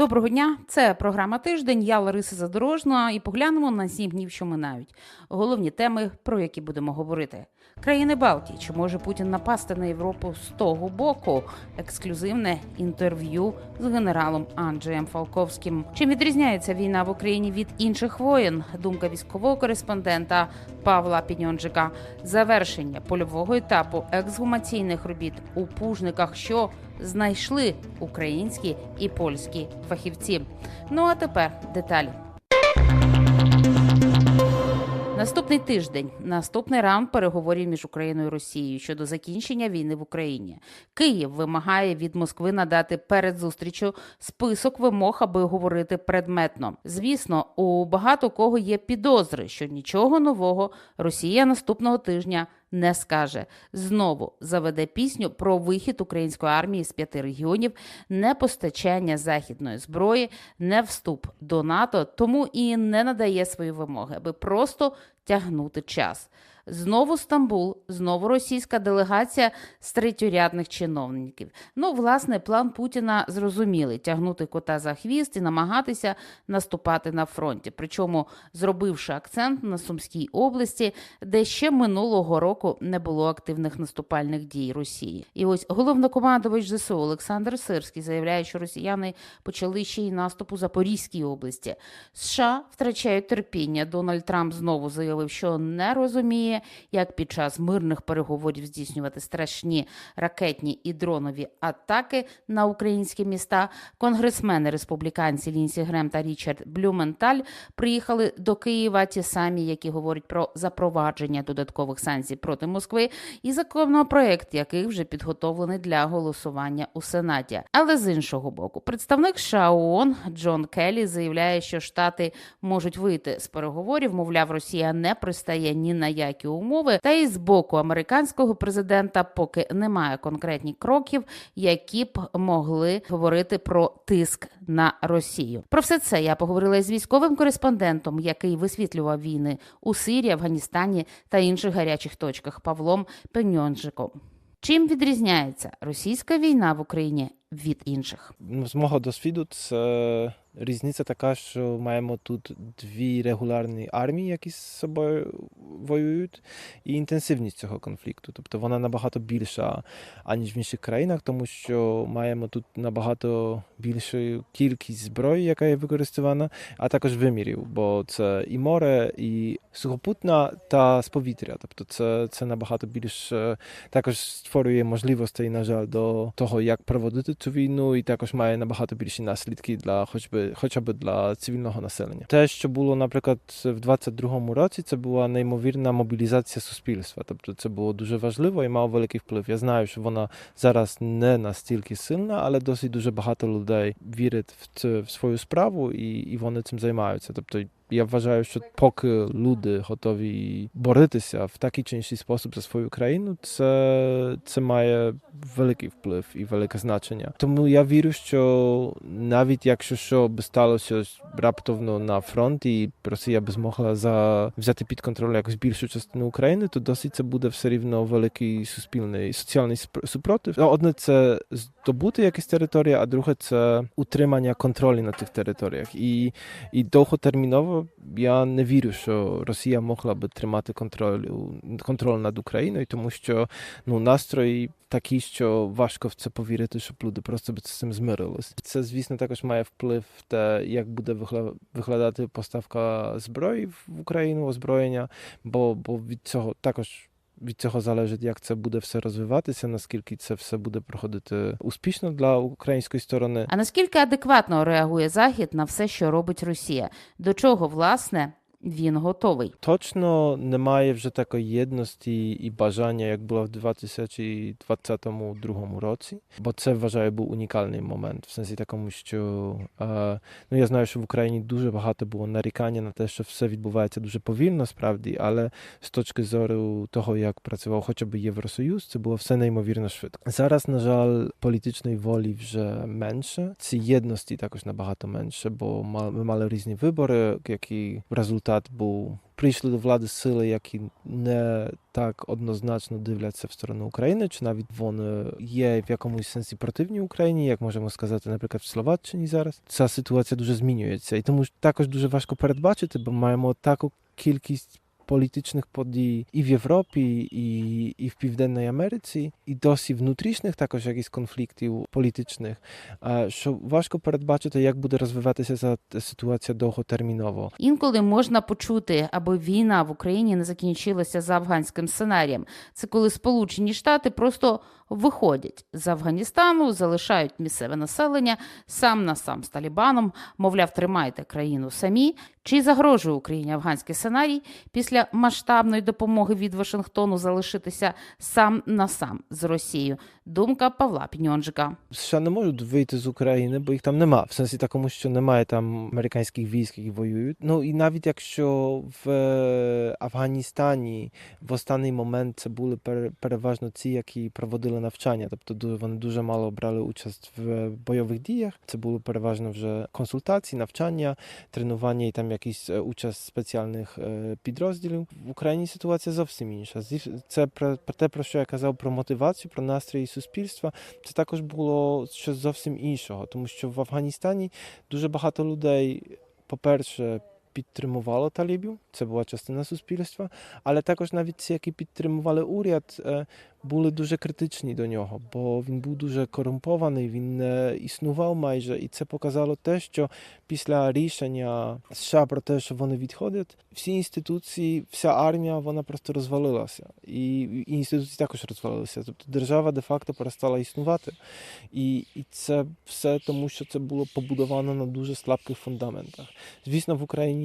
Доброго дня! Це програма Тиждень. Я Лариса Задорожна і поглянемо на сім днів, що минають. Головні теми, про які будемо говорити. Країни Балтії. Чи може Путін напасти на Європу з того боку? Ексклюзивне інтерв'ю з генералом Анджеєм Фалковським. Чим відрізняється війна в Україні від інших воєн? Думка військового кореспондента Павла Піньонджика. Завершення польового етапу ексгумаційних робіт у пужниках, що знайшли українські і польські фахівці. Ну а тепер деталі. Наступний тиждень, наступний раунд переговорів між Україною і Росією щодо закінчення війни в Україні. Київ вимагає від Москви надати перед зустрічю список вимог, аби говорити предметно. Звісно, у багато кого є підозри, що нічого нового Росія наступного тижня не скаже. Знову заведе пісню про вихід української армії з п'яти регіонів, не постачання західної зброї, не вступ до НАТО, тому і не надає свої вимоги, аби просто тягнути час. Знову Стамбул, знову російська делегація з третьорядних чиновників. Ну, власне, план Путіна зрозумілий тягнути кота за хвіст і намагатися наступати на фронті. Причому зробивши акцент на Сумській області, де ще минулого року не було активних наступальних дій Росії. І ось головнокомандувач ЗСУ Олександр Сирський заявляє, що росіяни почали ще й наступ у Запорізькій області. США втрачають терпіння. Дональд Трамп знову заявив, що не розуміє, як під час мирних переговорів здійснювати страшні ракетні і дронові атаки на українські міста. Конгресмени республіканці Лінсі Грем та Річард Блюменталь приїхали до Києва, ті самі, які говорять про запровадження додаткових санкцій проти Москви, і законопроект, який вже підготовлений для голосування у Сенаті. Але з іншого боку, представник США ООН Джон Келлі заявляє, що штати можуть вийти з переговорів. Мовляв, Росія не пристає ні на які умови. Та і з боку американського президента поки немає конкретних кроків, які б могли говорити про тиск на Росію. Про все це я поговорила з військовим кореспондентом, який висвітлював війни у Сирії, Афганістані та інших гарячих точках Павлом Пеньонжиком. Чим відрізняється російська війна в Україні від інших? З мого досвіду, це різниця така, що маємо тут дві регулярні армії, які з собою воюють, і інтенсивність цього конфлікту. Тобто вона набагато більша, аніж в інших країнах, тому що маємо тут набагато більшу кількість зброї, яка є використована, а також вимірів, бо це і море, і сухопутна та з повітря. Тобто це, це набагато більше також створює можливостей, на жаль, до того, як проводити цю війну, і також має набагато більші наслідки для хоч би, хоча б для цивільного населення. Те, що було, наприклад, в 22-му році, це була неймовірна мобілізація суспільства. Тобто це було дуже важливо і мав великий вплив. Я знаю, що вона зараз не настільки сильна, але досить дуже багато людей вірить в це в свою справу і, і вони цим займаються. Тобто я вважаю, що поки люди готові боротися в такий чи інший спосіб за свою країну, це, це має великий вплив і велике значення. Тому я вірю, що навіть якщо що би сталося раптовно на фронті, і Росія би змогла за взяти під контроль якусь більшу частину України, то досить це буде все рівно великий суспільний соціальний супротив. Одне це здобути якісь території, а друге це утримання контролю на тих територіях. І, і довготерміново я не вірю, що Росія могла би тримати контроль контроль над Україною, тому що ну настрої такі, що важко в це повірити, щоб люди просто би з цим змирились. Це, звісно, також має вплив те, як буде виглядати поставка зброї в Україну, озброєння, бо, бо від цього також. Від цього залежить, як це буде все розвиватися, наскільки це все буде проходити успішно для української сторони. А наскільки адекватно реагує Захід на все, що робить Росія? До чого власне він готовий? Точно немає вже такої єдності і бажання, як було в 2022 році, бо це вважаю був унікальний момент, в сенсі такому, що е, ну я знаю, що в Україні дуже багато було нарікання на те, що все відбувається дуже повільно, справді, але з точки зору того, як працював хоча б Євросоюз, це було все неймовірно швидко. Зараз, на жаль, політичної волі вже менше. Ці єдності також набагато менше, бо ми мали різні вибори, які в результаті результат був. Прийшли до влади сили, які не так однозначно дивляться в сторону України, чи навіть вони є в якомусь сенсі противні Україні, як можемо сказати, наприклад, в Словаччині зараз. Ця ситуація дуже змінюється, і тому також дуже важко передбачити, бо маємо таку кількість. Політичних подій і в Європі, і, і в Південній Америці, і досі внутрішніх також якісь конфліктів політичних, що важко передбачити, як буде розвиватися ця ситуація довготерміново. Інколи можна почути, аби війна в Україні не закінчилася за афганським сценарієм. Це коли Сполучені Штати просто виходять з Афганістану, залишають місцеве населення сам на сам з Талібаном, мовляв, тримайте країну самі. Чи загрожує Україні афганський сценарій після масштабної допомоги від Вашингтону залишитися сам на сам з Росією? Думка Павла Піньонжика. США не можуть вийти з України, бо їх там нема. В сенсі такому, що немає там американських військ, які воюють. Ну і навіть якщо в е, Афганістані в останній момент це були пере- переважно ці, які проводили навчання, тобто вони дуже мало брали участь в бойових діях. Це було переважно вже консультації, навчання, тренування і там якісь е, участь спеціальних е, підрозділів. В Україні ситуація зовсім інша. Це про, те, про що я казав, про мотивацію, про настрої суспільства це також було щось зовсім іншого, тому що в Афганістані дуже багато людей, по-перше, підтримувало талібів, це була частина суспільства, але також навіть ті, які підтримували уряд, е, були дуже критичні до нього, бо він був дуже корумпований, він не існував майже, і це показало те, що після рішення США про те, що вони відходять, всі інституції, вся армія, вона просто розвалилася, і інституції також розвалилися. Тобто держава де-факто перестала існувати. І, і це все тому, що це було побудовано на дуже слабких фундаментах. Звісно, в Україні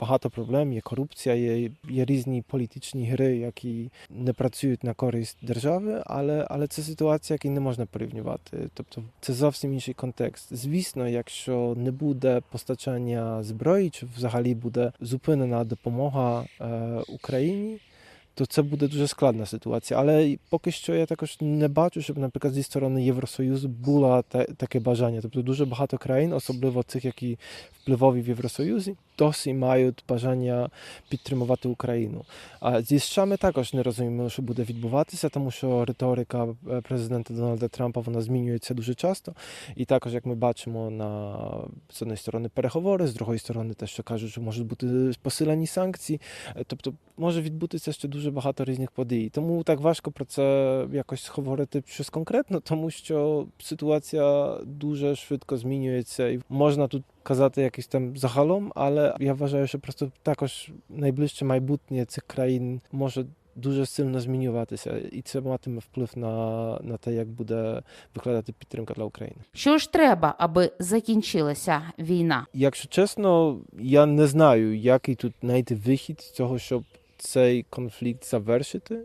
багато проблем, є корупція, є, є різні політичні гри, які не працюють на користь держави, але, але це ситуація, яку не можна порівнювати. Тобто це зовсім інший контекст. Звісно, якщо не буде постачання зброї, чи взагалі буде зупинена допомога е, Україні то це буде дуже складна ситуація. Але поки що я також не бачу, щоб, наприклад, зі сторони Євросоюзу було та, таке бажання. Тобто дуже багато країн, особливо цих, які впливові в Євросоюзі, досі мають бажання підтримувати Україну. А зі США ми також не розуміємо, що буде відбуватися, тому що риторика е, президента Дональда Трампа вона змінюється дуже часто. І також, як ми бачимо, на з однієї сторони переговори, з другої сторони, те, що кажуть, що можуть бути посилені санкції. Е, Тобто може відбутися ще дуже багато різних подій. Тому так важко про це якось говорити щось конкретно, тому що ситуація дуже швидко змінюється, і можна тут казати якийсь там загалом, але я вважаю, що просто також найближче майбутнє цих країн може. Дуже сильно змінюватися, і це матиме вплив на, на те, як буде викладати підтримка для України. Що ж треба, аби закінчилася війна? Якщо чесно, я не знаю, який тут знайти вихід з цього, щоб цей конфлікт завершити,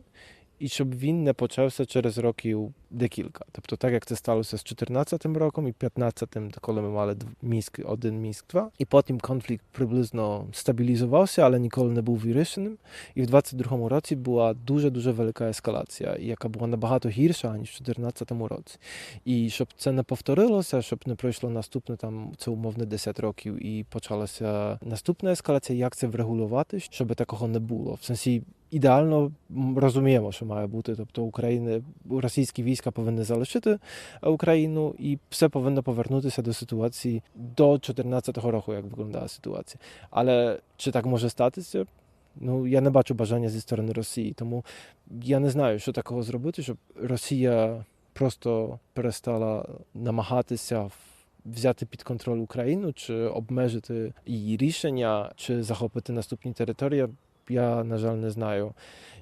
і щоб він не почався через років декілька. Тобто, так як це сталося з 14-м роком і 15-м, коли ми мали міськ, один міськ, два, і потім конфлікт приблизно стабілізувався, але ніколи не був вирішеним. І в 22-му році була дуже дуже велика ескалація, яка була набагато гірша ніж в 14-му році. І щоб це не повторилося, щоб не пройшло наступне там це умовне 10 років і почалася наступна ескалація, як це врегулювати, щоб такого не було. В сенсі ідеально розуміємо, що має бути. Тобто України російські війська повинні залишити Україну, і все повинно повернутися до ситуації до 2014 року, як виглядала ситуація. Але чи так може статися? Ну я не бачу бажання зі сторони Росії, тому я не знаю, що такого зробити, щоб Росія просто перестала намагатися взяти під контроль Україну, чи обмежити її рішення, чи захопити наступні території. Я, на жаль, не знаю,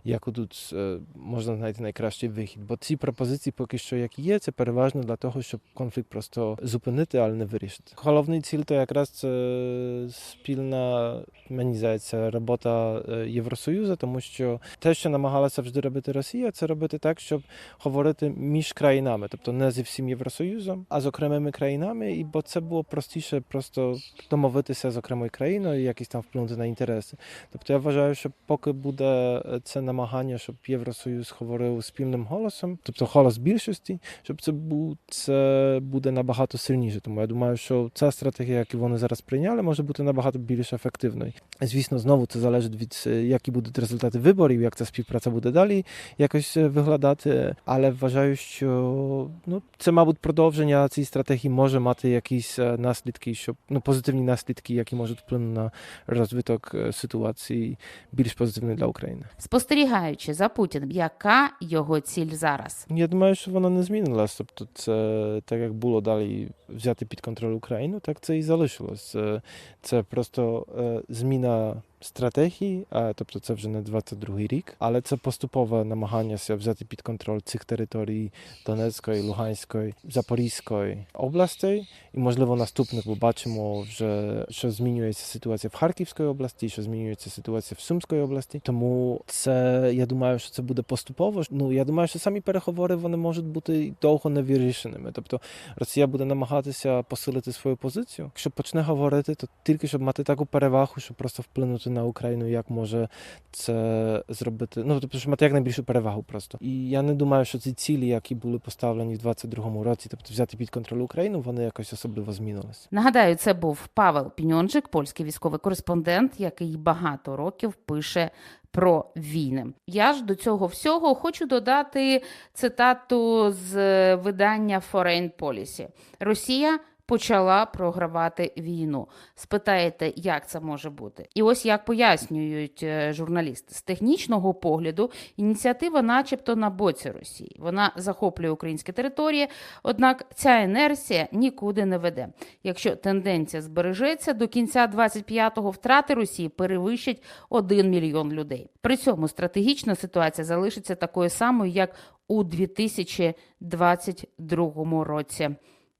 як тут е, можна знайти найкращий вихід. Бо ці пропозиції поки що як є, це переважно для того, щоб конфлікт просто зупинити, але не вирішити. Головний ціль то якраз це спільна, мені здається, робота е, Євросоюзу, тому що те, що намагалася завжди робити Росія, це робити так, щоб говорити між країнами, тобто не зі всім Євросоюзом, а з окремими країнами, і бо це було простіше просто домовитися з окремою країною, і якось там вплинути на інтереси. Тобто я вважаю, вважаю, що поки буде е, це намагання, щоб Євросоюз говорив спільним голосом, тобто голос більшості, щоб це був це буде набагато сильніше. Тому я думаю, що ця стратегія, яку вони зараз прийняли, може бути набагато більш ефективною. Звісно, знову це залежить від е, які будуть результати виборів, як ця співпраця буде далі якось е, виглядати. Але вважаю, що ну це, мабуть, продовження цієї стратегії може мати якісь наслідки, щоб ну позитивні наслідки, які можуть вплинути на розвиток ситуації більш позитивний для України. Спостерігаючи за Путіним, яка його ціль зараз? Я думаю, що вона не змінилась. Тобто, це так як було далі взяти під контроль Україну, так це і залишилось. Е, Це просто е, зміна стратегії, тобто це вже не 22-й рік, але це поступове намагання взяти під контроль цих територій Донецької, Луганської, Запорізької областей. І можливо наступних побачимо вже, що змінюється ситуація в Харківській області, що змінюється ситуація в Сумській області. Тому це я думаю, що це буде поступово. Ну я думаю, що самі переговори вони можуть бути довго невирішеними. Тобто Росія буде намагатися посилити свою позицію. Якщо почне говорити, то тільки щоб мати таку перевагу, щоб просто вплинути на Україну, як може це зробити. Ну тобто, щоб мати якнайбільшу перевагу просто. І я не думаю, що ці цілі, які були поставлені в 22-му році, тобто взяти під контроль Україну, вони якось особливо змінились. Нагадаю, це був Павел Піньонджик, польський військовий кореспондент, який багато років пише про війни. Я ж до цього всього хочу додати цитату з е, видання Foreign Policy. Росія почала програвати війну. Спитаєте, як це може бути? І ось як пояснюють е, журналісти з технічного погляду, ініціатива, начебто, на боці Росії. Вона захоплює українські території, однак ця інерція нікуди не веде. Якщо тенденція збережеться, до кінця 25-го втрати Росії перевищать 1 мільйон людей. При цьому стратегічна ситуація залишиться такою самою, як у 2022 році.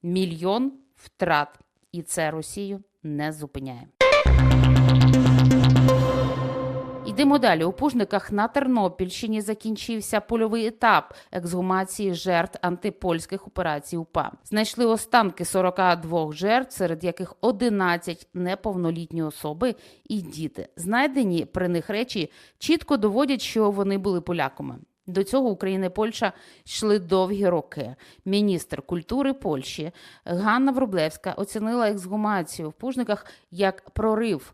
Мільйон втрат, і це Росію не зупиняє. Йдемо далі. У Пужниках на Тернопільщині закінчився польовий етап ексгумації жертв антипольських операцій УПА. Знайшли останки 42 жертв, серед яких 11 неповнолітні особи і діти. Знайдені при них речі чітко доводять, що вони були поляками. До цього Україна і Польща йшли довгі роки. Міністр культури Польщі Ганна Врублевська оцінила ексгумацію в Пужниках як прорив.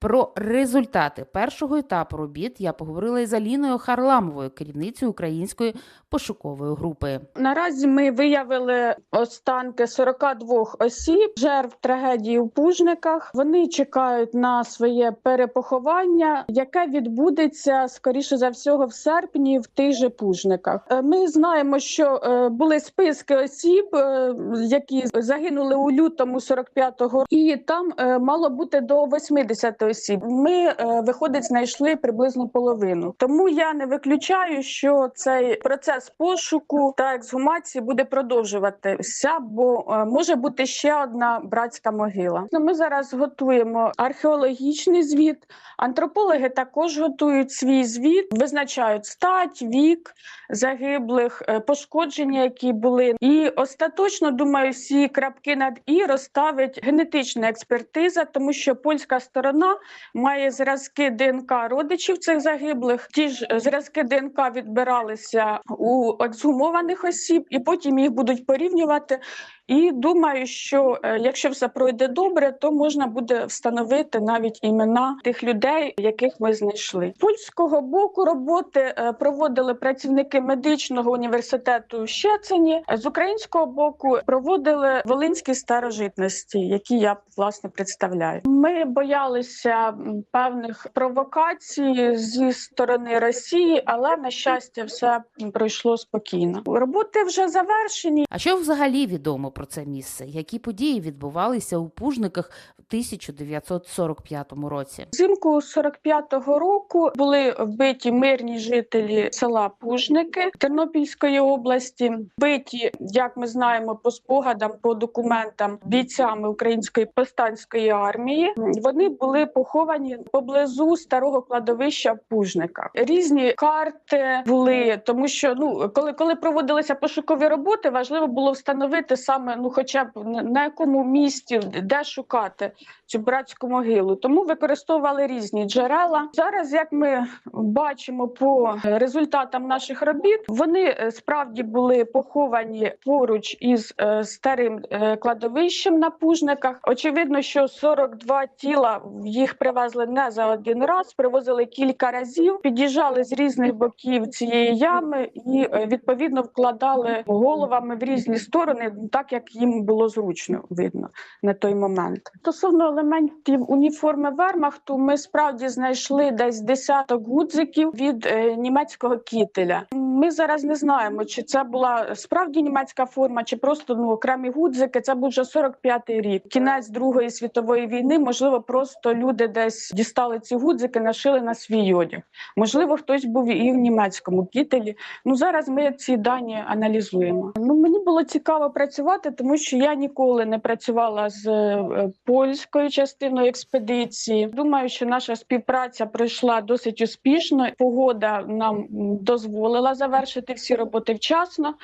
Про результати першого етапу робіт я поговорила із Аліною Харламовою, керівницею української пошукової групи. Наразі ми виявили останки 42 осіб, жертв трагедії у Пужниках. Вони чекають на своє перепоховання, яке відбудеться скоріше за всього в серпні в тих же Пужниках. Е, Ми знаємо, що е, були списки осіб, е, які загинули у лютому 45-го, і там мало бути до 80 осіб. Ми е, виходить, знайшли приблизно половину. Тому я не виключаю, що цей процес пошуку та ексгумації буде продовжуватися, бо е, може бути ще одна братська могила. Ну, Ми зараз готуємо археологічний звіт. Антропологи також готують свій звіт, визначають стать, вік загиблих, е, пошкодження, які були, і остаточно думаю, всі крапки над і розставить генетична експертиза, тому що польська сторона має зразки ДНК родичів цих загиблих. Ті ж зразки ДНК відбиралися у ексгумованих осіб, і потім їх будуть порівнювати. І думаю, що е, якщо все пройде добре, то можна буде встановити навіть імена тих людей, яких ми знайшли. Польського боку роботи е, проводили працівники медичного університету в Щецині. З українського боку проводили волинські старожитності, які я власне представляю. Ми боялися м, певних провокацій зі сторони Росії, але на щастя, все пройшло спокійно. Роботи вже завершені. А що взагалі відомо про це місце? Які події відбувалися у Пужниках в 1945 році? Взимку 45-го року були вбиті мирні жителі села Пужники Тернопільської області. Вбиті, як ми знаємо, по спогадам, по документам бійцями української повстанської армії. Вони були поховані поблизу старого кладовища в Пужниках. Різні карти були, тому що ну коли, коли проводилися пошукові роботи, важливо було встановити саме ну, хоча б на- на якому місці, де шукати цю братську могилу. Тому використовували різні джерела. Зараз, як ми бачимо по результатам наших робіт, вони е, справді були поховані поруч із е, старим е, кладовищем на пужниках. Очевидно, що 42 тіла в їх привезли не за один раз, привозили кілька разів, під'їжджали з різних боків цієї ями і е, відповідно вкладали головами в різні сторони, так як їм було зручно видно на той момент. Стосовно елементів уніформи Вермахту, ми справді знайшли десь десяток гудзиків від е, німецького кітеля. Ми зараз не знаємо, чи це була справді німецька форма, чи просто ну окремі гудзики. Це був вже 45-й рік, кінець Другої світової війни. Можливо, просто люди десь дістали ці гудзики, нашили на свій одяг. Можливо, хтось був і в німецькому кітелі. Ну зараз ми ці дані аналізуємо. Ну мені було цікаво працювати, тому що я ніколи не працювала з е, польською частиною експедиції. Думаю, що наша співпраця пройшла досить успішно. Погода нам дозволила завершити всі роботи вчасно.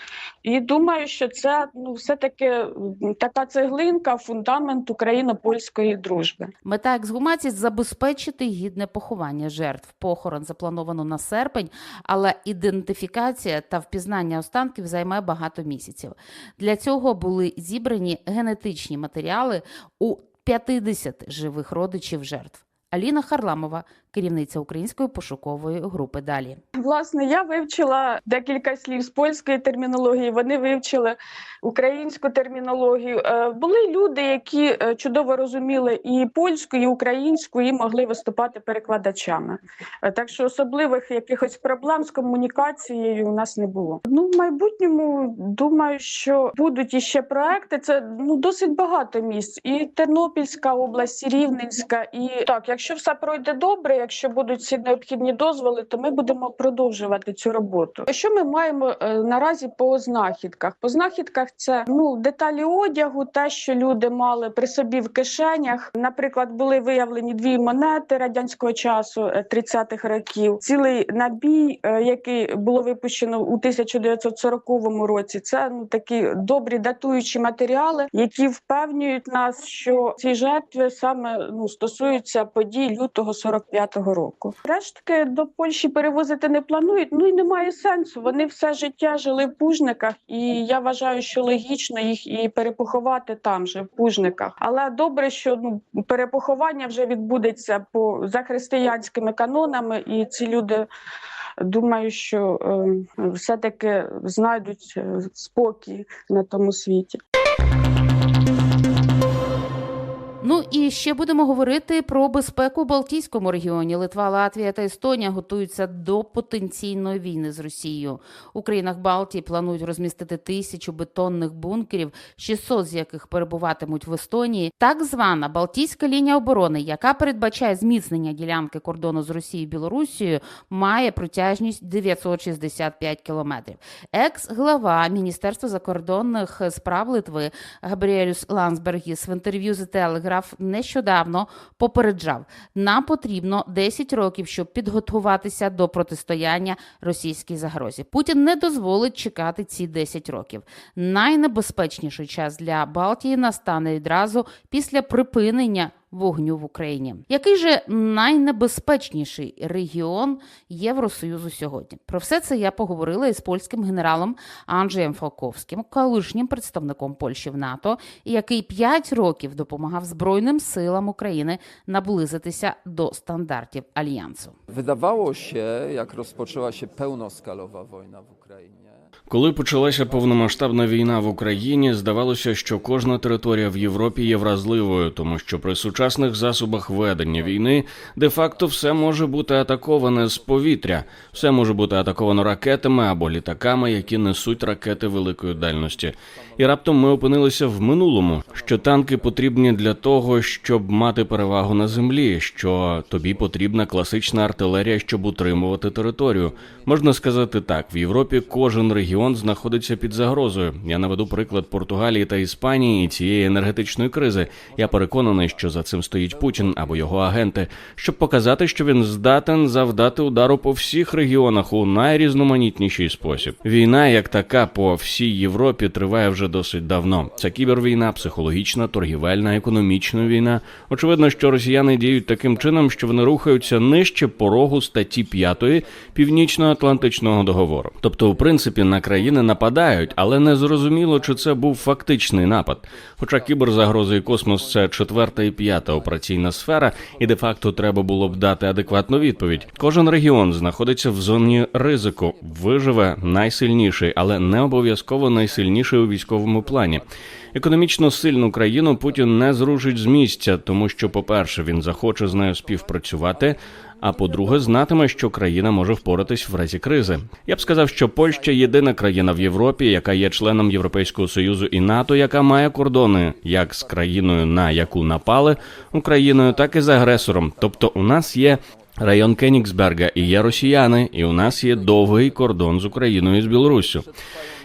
І думаю, що це ну все таки така цеглинка, фундамент україно-польської дружби. Мета ексгумації забезпечити гідне поховання жертв. Похорон заплановано на серпень, але ідентифікація та впізнання останків займе багато місяців. Для цього були зібрані генетичні матеріали у 50 живих родичів жертв. Аліна Харламова, керівниця української пошукової групи. Далі Власне, я вивчила декілька слів з польської термінології. Вони вивчили українську термінологію. Е, Були люди, які е, чудово розуміли і польську, і українську, і могли виступати перекладачами. Е, Так що особливих якихось проблем з комунікацією у нас не було. Ну, в майбутньому думаю, що будуть іще проекти. Це ну досить багато місць. І Тернопільська область, і Рівненська. І так, якщо все пройде добре, якщо будуть всі необхідні дозволи, то ми будемо продовжувати цю роботу. Що ми маємо е, наразі по знахідках? По знахідках це ну деталі одягу, те, що люди мали при собі в кишенях. Наприклад, були виявлені дві монети радянського часу е, 30-х років, цілий набій, е, який було випущено у 1940 році. Це ну такі добрі датуючі матеріали, які впевнюють нас, що ці жертви саме ну стосуються подій лютого 45-го року. Рештки до Польщі перевозити не планують. Ну і немає сенсу. Вони все життя жили в Пужниках, і я вважаю, що логічно їх і перепоховати там же в Пужниках. Але добре, що ну перепоховання вже відбудеться по за християнськими канонами, і ці люди. Думаю, що е, все-таки знайдуть е, спокій на тому світі. Ну і ще будемо говорити про безпеку в Балтійському регіоні. Литва, Латвія та Естонія готуються до потенційної війни з Росією. У країнах Балтії планують розмістити тисячу бетонних бункерів, 600 з яких перебуватимуть в Естонії. Так звана Балтійська лінія оборони, яка передбачає зміцнення ділянки кордону з Росією і Білорусією, має протяжність 965 кілометрів. Екс-глава Міністерства закордонних справ Литви Габріелюс Лансбергіс в інтерв'ю з Телеграф нещодавно попереджав, нам потрібно 10 років, щоб підготуватися до протистояння російській загрозі. Путін не дозволить чекати ці 10 років. Найнебезпечніший час для Балтії настане відразу після припинення вогню в Україні. Який же найнебезпечніший регіон Євросоюзу сьогодні? Про все це я поговорила із польським генералом Анджеєм Фалковським, колишнім представником Польщі в НАТО, який 5 років допомагав Збройним силам України наблизитися до стандартів альянсу. Wydawało się, jak rozpoczęła się pełnoskalowa wojna w Ukrainie, Коли почалася повномасштабна війна в Україні, здавалося, що кожна територія в Європі є вразливою, тому що при сучасних засобах ведення війни де-факто все може бути атаковане з повітря, все може бути атаковано ракетами або літаками, які несуть ракети великої дальності. І раптом ми опинилися в минулому, що танки потрібні для того, щоб мати перевагу на землі, що тобі потрібна класична артилерія, щоб утримувати територію. Можна сказати так: в Європі кожен регіон знаходиться під загрозою. Я наведу приклад Португалії та Іспанії і цієї енергетичної кризи. Я переконаний, що за цим стоїть Путін або його агенти, щоб показати, що він здатен завдати удару по всіх регіонах у найрізноманітніший спосіб. Війна, як така, по всій Європі триває вже досить давно. Це кібервійна, психологічна, торгівельна, економічна війна. Очевидно, що росіяни діють таким чином, що вони рухаються нижче порогу статті 5 Північно-Атлантичного договору. Тобто, у принципі, на країни нападають, але не зрозуміло, чи це був фактичний напад. Хоча кіберзагрози і космос це четверта і п'ята операційна сфера, і де-факто треба було б дати адекватну відповідь. Кожен регіон знаходиться в зоні ризику, виживе найсильніший, але не обов'язково найсильніший у військовому плані. Економічно сильну країну Путін не зрушить з місця, тому що, по-перше, він захоче з нею співпрацювати. А по-друге, знатиме, що країна може впоратись в разі кризи. Я б сказав, що Польща єдина країна в Європі, яка є членом Європейського союзу і НАТО, яка має кордони як з країною, на яку напали Україною, так і з агресором. Тобто, у нас є. Район Кенігсберга і є росіяни, і у нас є довгий кордон з Україною і з Білоруссю.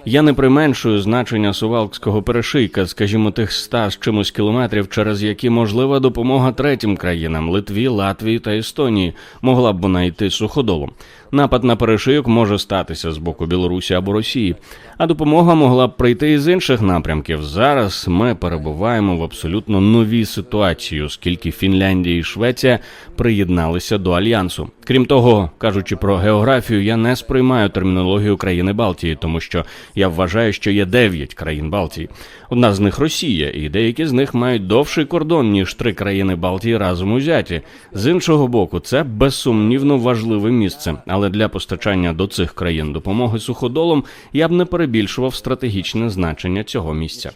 Я не применшую значення сувалкського перешийка, скажімо, тих ста з чимось кілометрів, через які можлива допомога третім країнам Литві, Латвії та Естонії могла б вона йти суходолом. Напад на перешийок може статися з боку Білорусі або Росії, а допомога могла б прийти із інших напрямків. Зараз ми перебуваємо в абсолютно новій ситуації, оскільки Фінляндія і Швеція приєдналися до альянсу. Крім того, кажучи про географію, я не сприймаю термінологію країни Балтії, тому що я вважаю, що є дев'ять країн Балтії. Одна з них Росія, і деякі з них мають довший кордон ніж три країни Балтії разом узяті. З іншого боку, це безсумнівно важливе місце. Але для постачання до цих країн допомоги суходолом я б не перебільшував стратегічне значення цього місця.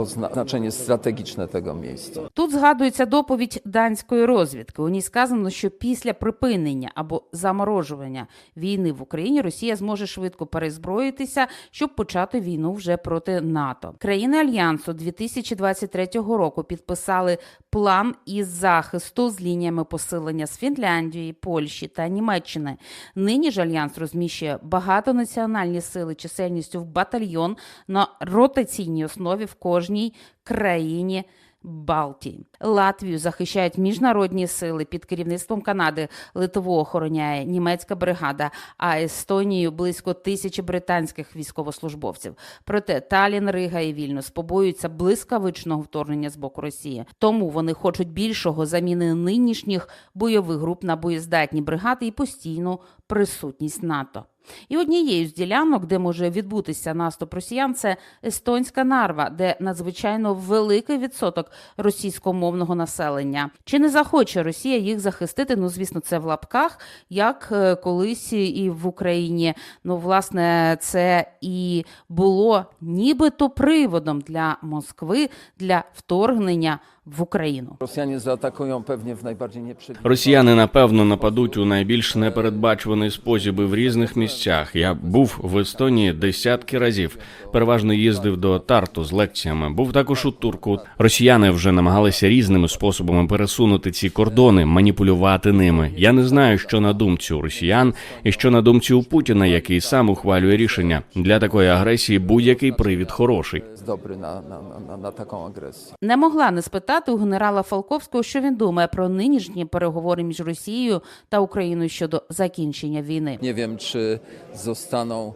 O zna- znaczenie strategiczne tego miejsca. Тут згадується доповідь данської розвідки. У ній сказано, що після припинення або заморожування війни в Україні Росія зможе швидко перезброїтися, щоб почати війну вже проти НАТО. Країни альянсу 2023 року підписали план із захисту з лініями посилення з Фінляндії, Польщі та Німеччини. Нині ж альянс розміщує багатонаціональні сили чисельністю в батальйон на ротаційній основі в кожній країні. Балтії Латвію захищають міжнародні сили під керівництвом Канади. Литву охороняє німецька бригада, а Естонію близько тисячі британських військовослужбовців. Проте Талін, Рига і Вільнюс побоюються блискавичного вторгнення з боку Росії. Тому вони хочуть більшого заміни нинішніх бойових груп на боєздатні бригади і постійну присутність НАТО. І однією з ділянок, де може відбутися наступ росіян, це естонська нарва, де надзвичайно великий відсоток російськомовного населення. Чи не захоче Росія їх захистити? Ну, звісно, це в лапках, як е, колись і в Україні. Ну, власне, це і було нібито приводом для Москви для вторгнення в Україну. Rosjanie zaatakują pewnie w najbardziej nieprzewidywalny Росіяни напевно нападуть у найбільш непередбачуваний спосіб і в різних місцях. Я був в Естонії десятки разів. Переважно їздив до Тарту з лекціями. Був також у Турку. Росіяни вже намагалися різними способами пересунути ці кордони, маніпулювати ними. Я не знаю, що на думці у росіян і що на думці у Путіна, який сам ухвалює рішення для такої агресії. Будь-який привід хороший. na, na, na, na, na taką agresję. Не могла не спитати у генерала Фалковського, що він думає про нинішні переговори між Росією та Україною щодо закінчення війни. Не вім чи przełknięte.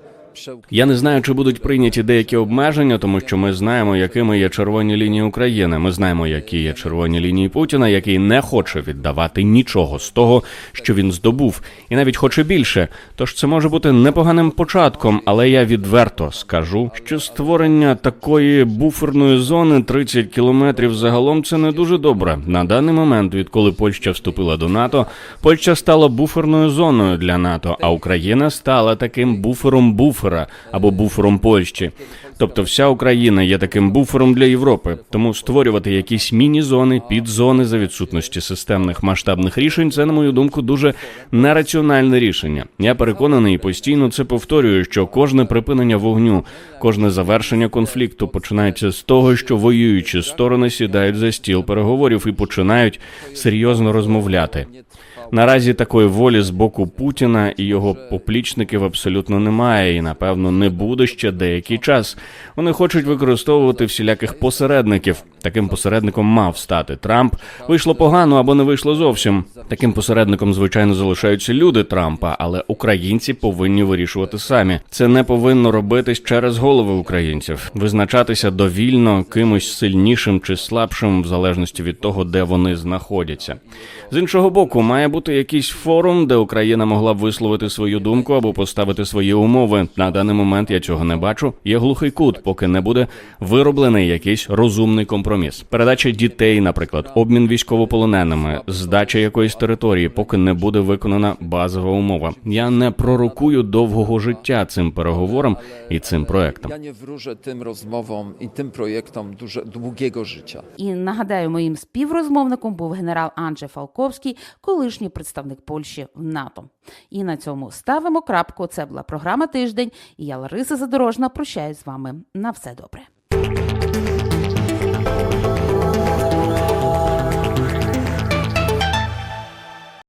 Я не знаю, чи будуть прийняті деякі обмеження, тому що ми знаємо, якими є червоні лінії України. Ми знаємо, які є червоні лінії Путіна, який не хоче віддавати нічого з того, що він здобув, і навіть хоче більше. Тож це може бути непоганим початком, але я відверто скажу, що створення такої буферної зони 30 кілометрів загалом це не дуже добре. На даний момент, відколи Польща вступила до НАТО, Польща стала буферною зоною для НАТО, а Україна стала таким буфером буфера або буфером Польщі. Тобто, вся Україна є таким буфером для Європи. Тому створювати якісь міні-зони, підзони за відсутності системних масштабних рішень, це, на мою думку, дуже нераціональне рішення. Я переконаний і постійно це повторюю, що кожне припинення вогню, кожне завершення конфлікту починається з того, що воюючі сторони сідають за стіл переговорів і починають серйозно розмовляти. Наразі такої волі з боку Путіна і його поплічників абсолютно немає, і напевно не буде ще деякий час. Вони хочуть використовувати всіляких посередників. Таким посередником мав стати Трамп. Вийшло погано або не вийшло зовсім. Таким посередником, звичайно, залишаються люди Трампа, але українці повинні вирішувати самі. Це не повинно робитись через голови українців, визначатися довільно кимось сильнішим чи слабшим, в залежності від того, де вони знаходяться. З іншого боку, має бути якийсь форум, де Україна могла б висловити свою думку або поставити свої умови. На даний момент я цього не бачу. Є глухий кут, поки не буде вироблений якийсь розумний компроміс. Передача дітей, наприклад, обмін військовополоненими, здача якоїсь території, поки не буде виконана базова умова. Я не пророкую довгого життя цим переговорам і цим проектам. Ja nie wróżę tym rozmowom i tym projektom duże, długiego życia. І нагадаю, моїм співрозмовником був генерал Анджей Фалковський, колишній представник Польщі в НАТО. І на цьому ставимо крапку. Це була програма тиждень. І я Лариса Задорожна. Прощаюсь з вами на все добре.